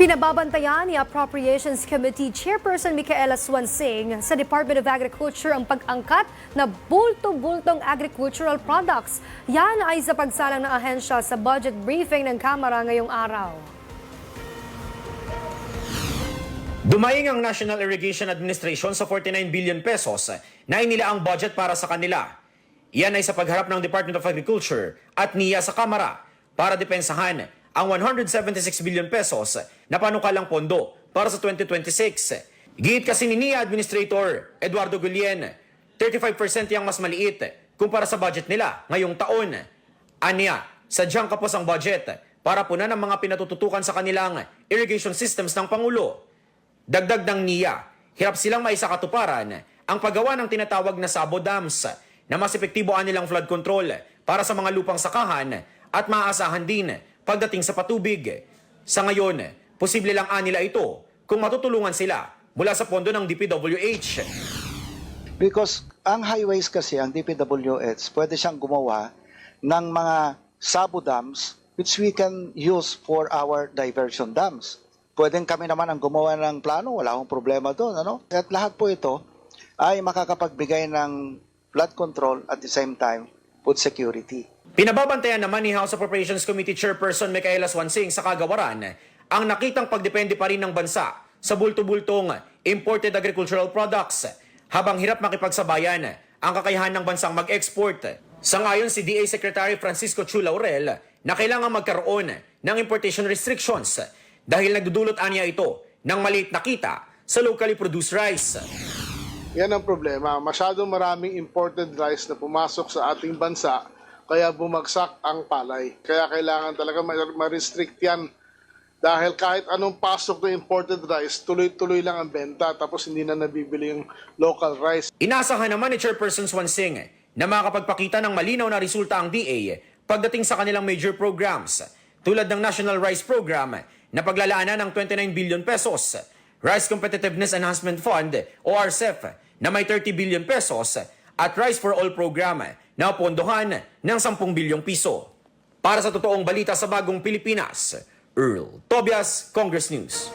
Pinababantayan ni Appropriations Committee Chairperson Micaela Swansing sa Department of Agriculture ang pag-angkat na bulto-bultong agricultural products. Yan ay sa pagsalang ng ahensya sa budget briefing ng Kamara ngayong araw. Dumaing ang National Irrigation Administration sa 49 billion pesos na inila ang budget para sa kanila. Iyan ay sa pagharap ng Department of Agriculture at NIA sa Kamara para depensahan ang 176 billion pesos na panukalang pondo para sa 2026. Giit kasi ni NIA Administrator Eduardo Gullien, 35% yung mas maliit kumpara sa budget nila ngayong taon. Anya, sadyang kapos ang budget para punan ang mga pinatututukan sa kanilang irrigation systems ng Pangulo. Dagdag ng NIA, hirap silang maisakatuparan ang paggawa ng tinatawag na sabo dams na mas epektibo ang nilang flood control para sa mga lupang sakahan at maaasahan din pagdating sa patubig. Sa ngayon, posible lang anila ito kung matutulungan sila mula sa pondo ng DPWH. Because ang highways kasi, ang DPWH, pwede siyang gumawa ng mga sabo dams which we can use for our diversion dams. Pwedeng kami naman ang gumawa ng plano, wala akong problema doon. Ano? At lahat po ito ay makakapagbigay ng flood control at the same time food security. Pinababantayan naman ni House Appropriations Committee Chairperson Micaela Swansing sa kagawaran ang nakitang pagdepende pa rin ng bansa sa bulto-bultong imported agricultural products habang hirap makipagsabayan ang kakayahan ng bansang mag-export. Sangayon si DA Secretary Francisco Chu Laurel na kailangan magkaroon ng importation restrictions dahil nagdudulot anya ito ng maliit na kita sa locally produced rice. Yan ang problema. Masyadong maraming imported rice na pumasok sa ating bansa, kaya bumagsak ang palay. Kaya kailangan talaga ma- ma-restrict yan. Dahil kahit anong pasok na imported rice, tuloy-tuloy lang ang benta, tapos hindi na nabibili yung local rice. Inasahan naman ni Chairperson Swansing na makakapagpakita ng malinaw na resulta ang DA pagdating sa kanilang major programs tulad ng National Rice Program na paglalaanan ng 29 billion pesos, Rice Competitiveness Enhancement Fund o RCEF na may 30 billion pesos at Rice for All Program na pondohan ng 10 bilyong piso. Para sa totoong balita sa bagong Pilipinas, Earl Tobias, Congress News.